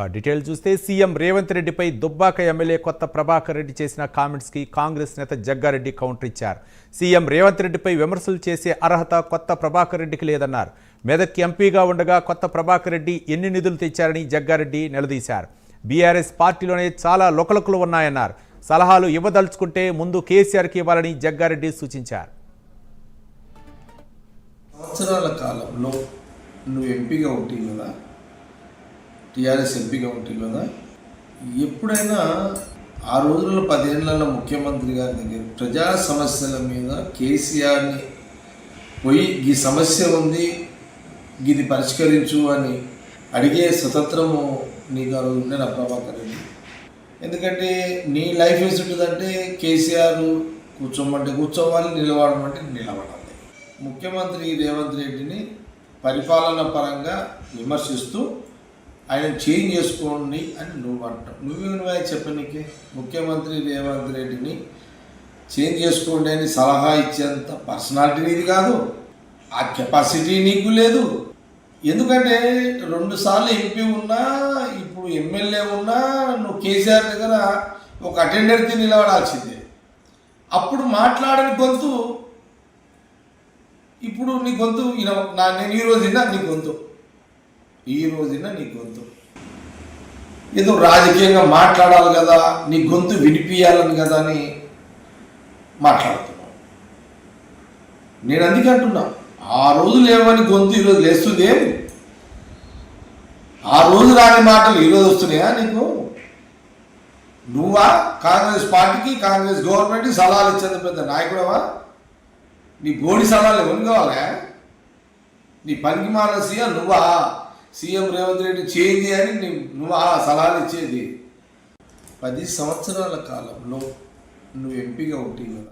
ఇక డీటెయిల్ చూస్తే సీఎం రేవంత్ రెడ్డిపై దుబ్బాక ఎమ్మెల్యే కొత్త ప్రభాకర్ రెడ్డి చేసిన కామెంట్స్కి కాంగ్రెస్ నేత జగ్గారెడ్డి కౌంటర్ ఇచ్చారు. సీఎం రేవంత్ రెడ్డిపై విమర్శలు చేసే అర్హత కొత్త ప్రభాకర్ రెడ్డికి లేదన్నారు. మెదక్ ఎంపీగా ఉండగా కొత్త ప్రభాకర్ రెడ్డి ఎన్ని నిధులు తెచ్చారని జగ్గారెడ్డి నిలదీశారు. బీఆర్ఎస్ పార్టీలోనే చాలా లొకలకులు ఉన్నాయన్నారు. సలహాలు ఇవ్వదలుచుకుంటే ముందు కేసీఆర్కి ఇవ్వాలని జగ్గారెడ్డి సూచించారు. సంవత్సరాల కాలంలో నువ్వు ఎంపీగా ఉంటుంది కదా టీఆర్ఎస్ ఎంపీగా ఉంటే కదా ఎప్పుడైనా ఆ రోజుల్లో పదేళ్ళలో ముఖ్యమంత్రి గారి దగ్గర ప్రజా సమస్యల మీద కేసీఆర్ని పోయి ఈ సమస్య ఉంది ఇది పరిష్కరించు అని అడిగే స్వతంత్రము నీకు ఆ రోజు ఉండే నా ప్రభాకర్ రెడ్డి. ఎందుకంటే నీ లైఫ్ ఏసి ఉంటుందంటే కేసీఆర్ కూర్చోమంటే కూర్చోవాలి నిలబడమంటే నిలబడాలి. ముఖ్యమంత్రి రేవంత్ రెడ్డిని పరిపాలన పరంగా విమర్శిస్తూ ఆయన చేంజ్ చేసుకోండి అని నువ్వు అంటావు. నువ్వేమైనా చెప్పనీకి ముఖ్యమంత్రి రేవంత్ రెడ్డిని చేంజ్ చేసుకోండి అని సలహా ఇచ్చేంత పర్సనాలిటీ నీది కాదు. ఆ కెపాసిటీ నీకు లేదు. ఎందుకంటే రెండుసార్లు ఎంపీ ఉన్నా ఇప్పుడు ఎమ్మెల్యే ఉన్నా నువ్వు కేసీఆర్ దగ్గర ఒక అటెండర్కి నిలబడాల్సిందే. అప్పుడు మాట్లాడని గొంతు ఇప్పుడు నీ గొంతు నా నేను ఈ రోజు విన్నా నీ గొంతు. ఈ రోజున నీ గొంతు. ఏదో రాజకీయంగా మాట్లాడాలి కదా నీ గొంతు వినిపించాలని కదా అని మాట్లాడుతున్నావు. నేను అందుకే అంటున్నా ఆ రోజు లేవని గొంతు ఈరోజు లేస్తుంది? ఏమి ఆ రోజు రాని మాటలు ఈరోజు వస్తున్నాయా నీకు? నువ్వా? కాంగ్రెస్ పార్టీకి కాంగ్రెస్ గవర్నమెంట్కి సలహాలు ఇచ్చేంత పెద్ద నాయకుడవా? నీ బోడి సలహాలు ఎవరు కావాలా? నీ పనికి మానసియా నువ్వా? సీఎం రేవంత్ రెడ్డి చేంజ్ అని నువ్వు నువ్వా సలహాలు ఇచ్చేది. పది సంవత్సరాల కాలంలో నువ్వు ఎంపీగా ఉంటే కదా